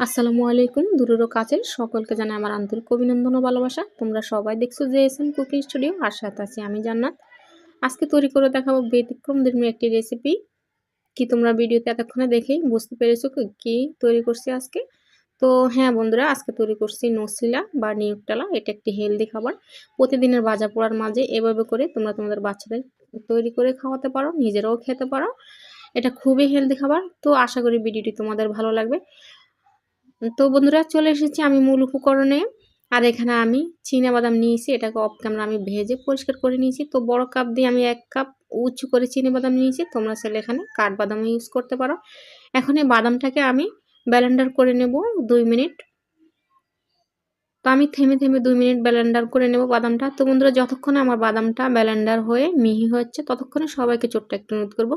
আসসালামু আলাইকুম দূরেরও কাছের সকলকে জানাই আমার আন্তরিক অভিনন্দন ও ভালোবাসা। তোমরা সবাই দেখছ যে এস কুকিং স্টুডিও, আর সাথে আছি আমি জান্নাত। আজকে তৈরি করে দেখাবো ব্যতিক্রম ধর্মী একটি রেসিপি কি তোমরা ভিডিওতে এতক্ষণে দেখেই বুঝতে পেরেছ কি- কি তৈরি করছি আজকে? তো হ্যাঁ বন্ধুরা, আজকে তৈরি করছি নসিলা বা নিউকটালা। এটা একটি হেলদি খাবার। প্রতিদিনের ভাজা পোড়ার মাঝে এভাবে করে তোমরা তোমাদের বাচ্চাদের তৈরি করে খাওয়াতে পারো, নিজেরাও খেতে পারো। এটা খুবই হেলদি খাবার। তো আশা করি ভিডিওটি তোমাদের ভালো লাগবে। তো বন্ধুরা চলে এসেছি আমি মূল উপকরণে। আর এখানে আমি চিনাবাদাম নিয়েছি, এটাকে অফ ক্যামেরা আমি ভেজে পরিষ্কার করে নিয়েছি। তো বড় কাপ দিয়ে আমি এক কাপ উঁচু করে বাদাম নিয়েছি, তোমরা চাইলে এখানে কাঠবাদামও ইউজ করতে পারো। এখন এই বাদামটাকে আমি ব্যালেন্ডার করে নেব দুই মিনিট। আমি থেমে থেমে দুই মিনিট ব্যালেন্ডার করে নেব বাদামটা। তো বন্ধুরা, যতক্ষণে আমার বাদামটা ব্যালেন্ডার হয়ে মিহি হচ্ছে, ততক্ষণে সবাইকে ছোট্ট একটু অনুরোধ করব,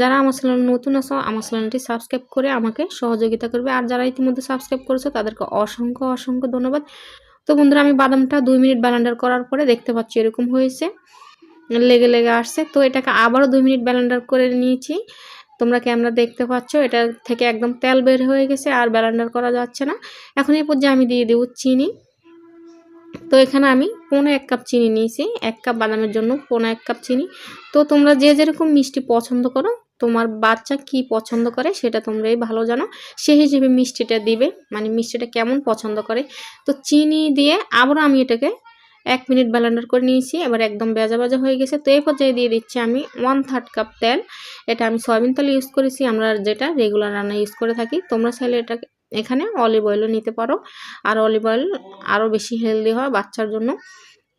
যারা আমার চ্যানেল নতুন আছো, আমার চ্যানেলটি সাবস্ক্রাইব করে আমাকে সহযোগিতা করবে। আর যারা ইতিমধ্যে সাবস্ক্রাইব করেছ, তাদেরকে অসংখ্য অসংখ্য ধন্যবাদ। তো বন্ধুরা, আমি বাদামটা দুই মিনিট ব্যালেন্ডার করার পরে দেখতে পাচ্ছি এরকম হয়েছে, লেগে লেগে আসছে। তো এটাকে আবারও দুই মিনিট ব্যালেন্ডার করে নিয়েছি। তোমরা ক্যামেরা দেখতে পাচ্ছ? এটা থেকে একদম তেল বের হয়ে গেছে, আর ব্যালেন্ডার করা যাচ্ছে না। এখন এই পর্যায়ে আমি দিয়ে দেবো চিনি। তো এখানে আমি পৌনে এক কাপ চিনি নিয়েছি, এক কাপ বাদামের জন্য পৌনে এক কাপ চিনি। তো তোমরা যে যেরকম মিষ্টি পছন্দ করো, তোমার বাচ্চা কি পছন্দ করে সেটা তোমরাই ভালো জানো। সেই হিসেবে মিষ্টিটা দিবে মানে মিষ্টিটা কেমন পছন্দ করে। তো চিনি দিয়ে আবারও আমি এটাকে এক মিনিট ব্যালেন্ডার করে নিয়েছি, এবার একদম বেজা বেজা হয়ে গেছে। তো এই পর্যায়ে দিয়ে দিচ্ছি আমি ওয়ান থার্ড কাপ তেল। এটা আমি সয়াবিন তেল ইউজ করেছি, আমরা যেটা রেগুলার রান্না ইউজ করে থাকি, তোমরা চাইলে এটাকে এখানে অলিভ অয়েলও নিতে পারো। আর অলিভ অয়েল আরও বেশি হেলদি হয় বাচ্চার জন্য।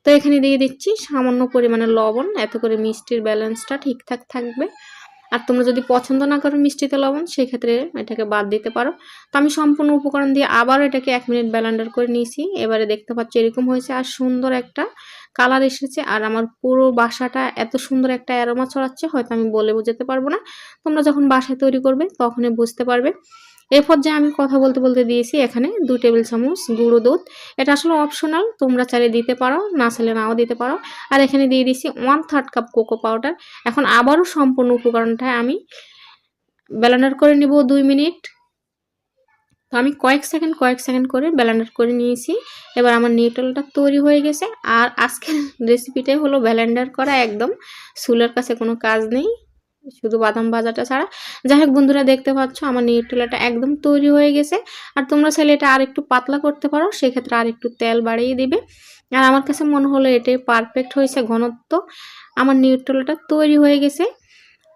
তো এখানে দিয়ে দিচ্ছি সামান্য পরিমাণে লবণ। এত করে মিষ্টির ব্যালেন্সটা ঠিকঠাক থাকবে। আর তোমরা যদি পছন্দ না করো মিষ্টিতে লবণ, সেক্ষেত্রে এটাকে বাদ দিতে পারো। তো আমি সম্পূর্ণ উপকরণ দিয়ে আবার এটাকে এক মিনিট ব্যালেন্ডার করে নিয়েছি। এবারে দেখতে পাচ্ছি এরকম হয়েছে আর সুন্দর একটা কালার এসেছে। আর আমার পুরো বাসাটা এত সুন্দর একটা অ্যারোমা ছড়াচ্ছে, হয়তো আমি বলে বোঝাতে পারব না। তোমরা যখন বাসায় তৈরি করবে, তখনই বুঝতে পারবে। এই পর্যায়ে আমি কথা বলতে বলতে দিয়েছি, এখানে দু টেবিল চামচ গুঁড়ো দুধ। এটা আসলে অপশনাল তোমরা চাইলে দিতে পারো, না চাইলে নাও দিতে পারো। আর এখানে দিয়ে দিয়েছি one third cup cocoa powder এখন আবারও সম্পূর্ণ উপকরণটা আমি ব্যালেন্ডার করে নিব দুই মিনিট। তো আমি কয়েক সেকেন্ড কয়েক সেকেন্ড করে ব্যালেন্ডার করে নিয়েছি। এবার আমার নিউটলটা তৈরি হয়ে গেছে। আর আজকের রেসিপিটাই হলো ব্যালেন্ডার করা একদম। চুলের কাছে কোনো কাজ নেই। শুধু বাদাম ভাজাটা ছাড়া। যাই হোক বন্ধুরা, দেখতে পাচ্ছ আমার নিউট্রেলাটা একদম তৈরি হয়ে গেছে। আর তোমরা চাইলে এটা আর একটু পাতলা করতে পারো, সেক্ষেত্রে আর একটু তেল বাড়িয়ে দিবে। আর আমার কাছে মনে হলো এটাই পারফেক্ট হয়েছে ঘনত্ব। আমার নিউট্রেলাটা তৈরি হয়ে গেছে।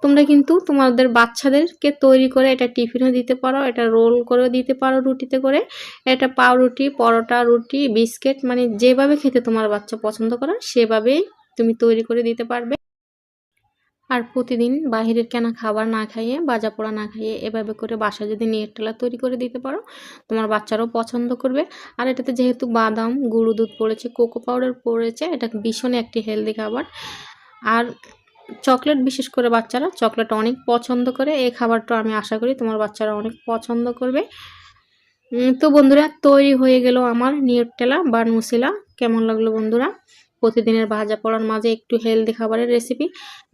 তোমরা কিন্তু তোমাদের বাচ্চাদেরকে তৈরি করে এটা টিফিনও দিতে পারো, এটা রোল করেও দিতে পারো রুটিতে করে। এটা পাউরুটি, পরোটা, রুটি, বিস্কিট মানে যেভাবে খেতে তোমার বাচ্চা পছন্দ করে, সেভাবেই তুমি তৈরি করে দিতে পারবে। আর প্রতিদিন বাহিরের কেনা খাবার না খাইয়ে বাজা পোড়া না খাইয়ে এভাবে করে বাসায় যদি নিয়ের টেলা তৈরি করে দিতে পারো, তোমার বাচ্চারাও পছন্দ করবে। আর এটাতে যেহেতু বাদাম, গুঁড়ো দুধ পড়েছে, কোকো পাউডার পড়েছে, এটা ভীষণ একটি হেলদি খাবার। আর চকলেট বিশেষ করে বাচ্চারা, চকলেট অনেক পছন্দ করে, এই খাবারটা আমি আশা করি তোমার বাচ্চারা অনেক পছন্দ করবে। তো বন্ধুরা, তৈরি হয়ে গেল আমার নিউটেলা বা নুসিলা। কেমন লাগল বন্ধুরা? প্রতিদিনের ভাজা পড়ার মাঝে একটু হেলদি খাবারের রেসিপি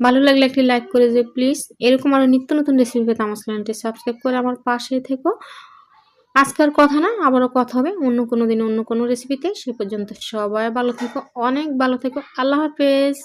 ভালো লাগলে একটি লাইক করে যে প্লিজ এরকম আরও নিত্য নতুন রেসিপি পেতে আমার চ্যানেলটি সাবস্ক্রাইব করে আমার পাশে থেকো। আজকের কথা না, আবারও কথা হবে অন্য কোনো দিন অন্য কোনো রেসিপিতে সে পর্যন্ত সবাই ভালো থেকো, অনেক ভালো থেকো। আল্লাহ হাফেজ।